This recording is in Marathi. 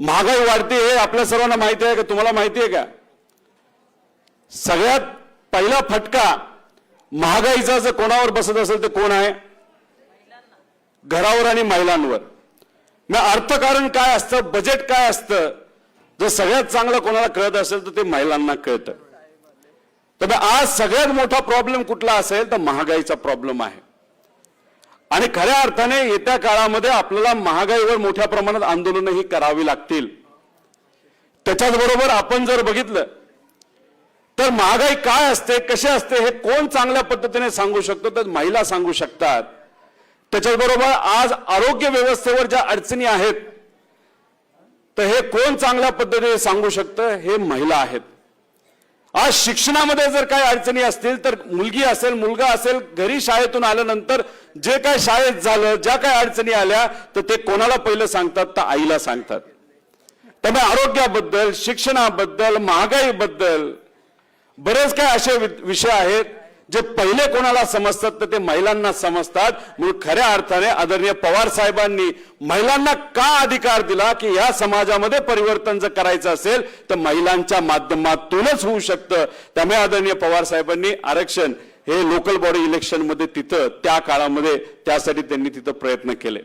महागाई वाढते हे आपल्या सर्वांना माहिती आहे का? तुम्हाला माहिती आहे का? सगळ्यात पहिला फटका महागाईचा जर कोणावर बसत असेल तर कोण आहे? घरावर आणि महिलांवर. मग अर्थकारण काय असतं बजेट काय असतं जर सगळ्यात चांगलं कोणाला कळत असेल तर ते महिलांना कळतं. तर आज सगळ्यात मोठा प्रॉब्लेम कुठला असेल? तर महागाईचा प्रॉब्लेम आहे. आणि खऱ्या अर्थाने येत्या काळामध्ये आपल्याला महागाईवर मोठ्या प्रमाणात आंदोलनही करावी लागतील. त्याच्याच बरोबर आपण जर बघितलं तर महागाई काय असते कशी असते हे कोण चांगल्या पद्धतीने सांगू शकतो तर महिला सांगू शकतात. त्याच्याबरोबर आज आरोग्य व्यवस्थेवर ज्या अडचणी आहेत तर हे कोण चांगल्या पद्धतीने सांगू शकतं हे महिला आहेत. आज शिक्षणामध्ये जर काही अडचणी असतील तर मुलगी असेल मुलगा असेल घरी शाळेतून आल्यानंतर जे काय शाळेत झालं ज्या काय अडचणी आल्या तर ते कोणाला पहिलं सांगतात तर आईला सांगतात. त्यामुळे आरोग्याबद्दल शिक्षणाबद्दल महागाईबद्दल बरेच काय असे वि- विषय आहेत जे पहिले कोणाला समजतात तर ते महिलांना समजतात. म्हणून खऱ्या अर्थाने आदरणीय पवार साहेबांनी महिलांना का अधिकार दिला की या समाजामध्ये परिवर्तन जर करायचं असेल तर महिलांच्या माध्यमातूनच होऊ शकतं. त्यामुळे आदरणीय पवार साहेबांनी आरक्षण हे लोकल बॉडी इलेक्शनमध्ये तिथं त्या काळामध्ये त्यासाठी त्यांनी तिथं प्रयत्न केले.